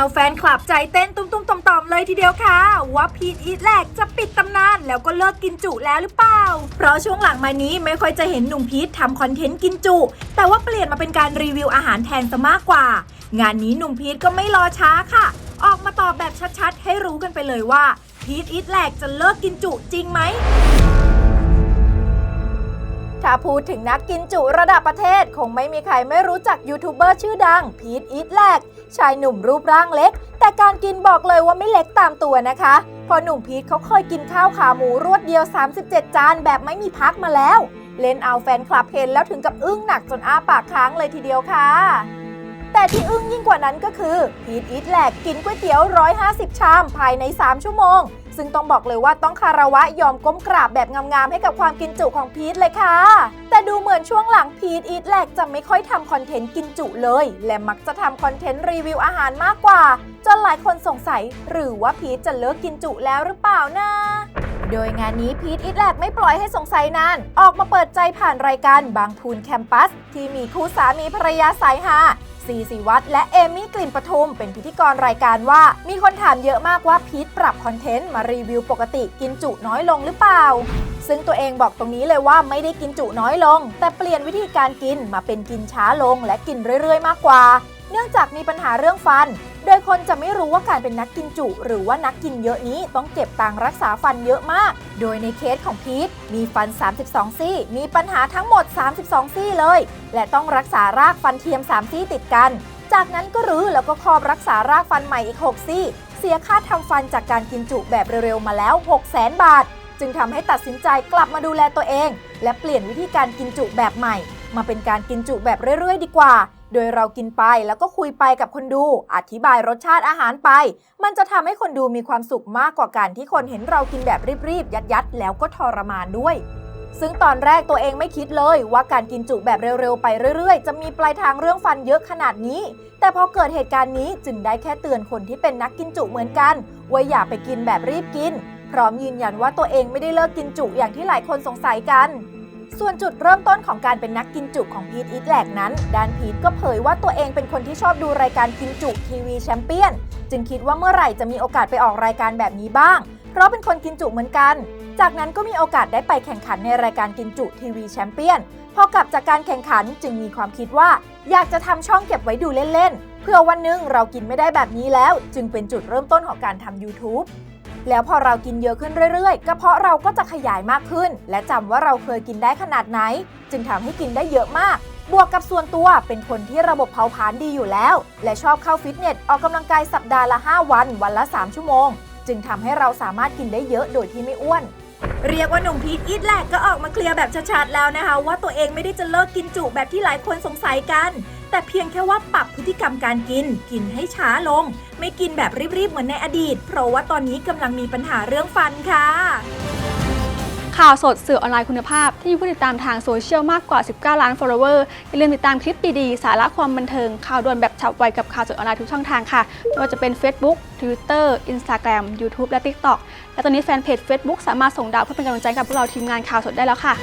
าแฟนคลับใจเต้นตุ้มๆต่อมๆเลยทีเดียวค่ะ ว่าพีทอีทแลกจะปิดตำนานแล้วก็เลิกกินจุแล้วหรือเปล่า เพราะช่วงหลังมานี้ไม่ค่อยจะเห็นหนุ่มพีททำคอนเทนต์กินจุ แต่ว่าเปลี่ยนมาเป็นการรีวิวอาหารแทนซะมากกว่า งานนี้หนุ่มพีทก็ไม่รอช้าค่ะ ออกมาตอบแบบชัดๆ ให้รู้กันไปเลยว่าพีทอีทแลกจะเลิกกินจุจริงไหม ถ้าพูดถึงนักกินจุระดับประเทศ คงไม่มีใครไม่รู้จักยูทูบเบอร์ชื่อดัง พีทอีทแลกชายหนุ่มรูปร่างเล็ก แต่การกินบอกเลยว่าไม่เล็กตามตัวนะคะพอหนุ่มพีทเขาเคยกินข้าวขาหมูรวดเดียว 37 จานแบบไม่มีพักมาแล้ว เล่นเอาแฟนคลับเห็นแล้วถึงกับอึ้งหนักจนอ้าปากค้างเลยทีเดียวค่ะ แต่ที่อึ้งยิ่งกว่านั้นก็คือ พีทอีทแลกกินก๋วยเตี๋ยว 150 ชามภายใน 3 ชั่วโมง ซึ่งต้องบอกเลยว่าต้องคารวะยอมก้มกราบแบบงามๆให้กับความกินจุของพีทเลยค่ะ แต่ดูเหมือนช่วงหลังพีทอีทแหลกจะไม่ค่อยทำคอนเทนต์กินจุเลย และมักจะทำคอนเทนต์รีวิวอาหารมากกว่า จนหลายคนสงสัย หรือว่าพีทจะเลิกกินจุแล้วหรือเปล่านะ โดยงานนี้พีทอิทแลกไม่ปล่อยให้สงสัยนาน ออกมาเปิดใจผ่านรายการบางพูนแคมปัส ที่มีคู่สามีภรรยาสายฮาซีสีวัตรและเอมี่กลิ่นปทุมเป็นพิธีกรรายการว่า มีคนถามเยอะมากว่าพีทปรับคอนเทนต์มารีวิวปกติกินจุน้อยลงหรือเปล่า ซึ่งตัวเองบอกตรงนี้เลยว่าไม่ได้กินจุน้อยลง แต่เปลี่ยนวิธีการกินมาเป็นกินช้าลงและกินเรื่อยๆ มากกว่า เนื่องจากมีปัญหาเรื่องฟัน ดยคนจะไม่รู้ว่าการเป็นนักกินจุ หรือว่านักกินเยอะนี้ต้องเก็บตังรักษาฟันเยอะมาก โดยในเคสของพีทมีฟัน 32 ซี่ มีปัญหาทั้งหมด 32 ซี่เลย และต้องรักษารากฟันเทียม 3 ซี่ติดกัน จากนั้นก็รื้อแล้วก็ครอบรักษารากฟันใหม่อีก 6 ซี่ เสียค่าทำฟันจากการกินจุแบบเร็วๆมาแล้ว 6 0 0 0 0 0 บาท จึงทำให้ตัดสินใจกลับมาดูแลตัวเอง และเปลี่ยนวิธีการกินจุแบบใหม่ มาเป็นการกินจุแบบเรื่อยๆ ดีกว่า โดยเรากินไปแล้วก็คุยไปกับคนดู อธิบายรสชาติอาหารไป มันจะทำให้คนดูมีความสุขมากกว่าการที่คนเห็นเรากินแบบรีบๆ ยัดๆ แล้วก็ทรมานด้วย ซึ่งตอนแรกตัวเองไม่คิดเลยว่าการกินจุแบบเร็วๆ ไปเรื่อยๆ จะมีปลายทางเรื่องฟันเยอะขนาดนี้ แต่พอเกิดเหตุการณ์นี้จึงได้แค่เตือนคนที่เป็นนักกินจุเหมือนกัน ว่าอย่าไปกินแบบรีบกิน พร้อมยืนยันว่าตัวเองไม่ได้เลิกกินจุอย่างที่หลายคนสงสัยกัน ส่วนจุดเริ่มต้นของการเป็นนักกินจุของพีทอีทแหลกนั้นด้านพีทก็เผยว่าตัวเองเป็นคนที่ชอบดูรายการกินจุทีวีแชมเปี้ยนจึงคิดว่าเมื่อไหร่จะมีโอกาสไปออกรายการแบบนี้บ้าง เพราะเป็นคนกินจุเหมือนกัน จากนั้นก็มีโอกาสได้ไปแข่งขันในรายการกินจุทีวีแชมเปี้ยนพอกลับจากการแข่งขันจึงมีความคิดว่า อยากจะทำช่องเก็บไว้ดูเล่นๆเพื่อวันนึงเรากินไม่ได้แบบนี้แล้ว จึงเป็นจุดเริ่มต้นของการทำ YouTube แล้วพอเรากินเยอะขึ้นเรื่อยๆ กระเพาะเราก็จะขยายมากขึ้น และจำว่าเราเคยกินได้ขนาดไหน จึงทำให้กินได้เยอะมาก บวกกับส่วนตัวเป็นคนที่ระบบเผาผลาญดีอยู่แล้ว และชอบเข้าฟิตเนสออกกำลังกายสัปดาห์ละ 5 วัน วันละ 3 ชั่วโมง จึงทำให้เราสามารถกินได้เยอะโดยที่ไม่อ้วนเรียกว่าหนุ่มพีทอีทแลกก็ออกมาเคลียร์แบบชัดๆแล้วนะคะ ว่าตัวเองไม่ได้จะเลิกกินจุแบบที่หลายคนสงสัยกัน แต่เพียงแค่ว่าปรับพฤติกรรมการกิน กินให้ช้าลง ไม่กินแบบรีบๆเหมือนในอดีต เพราะว่าตอนนี้กำลังมีปัญหาเรื่องฟันค่ะ ข่าวสดสื่อออนไลน์คุณภาพที่มีผู้ติดตามทางโซเชียลมากกว่า 19 ล้าน follower อย่าลืมติดตามคลิปดีๆ สาระความบันเทิง ข่าวด่วนแบบฉับไวกับข่าวสดออนไลน์ทุกช่องทางค่ะไม่ว่าจะเป็น Facebook Twitter Instagram YouTube และ TikTok และตอนนี้แฟนเพจ Facebook สามารถส่งดาวเพื่อเป็นกำลังใจกับพวกเราทีมงานข่าวสดได้แล้วค่ะ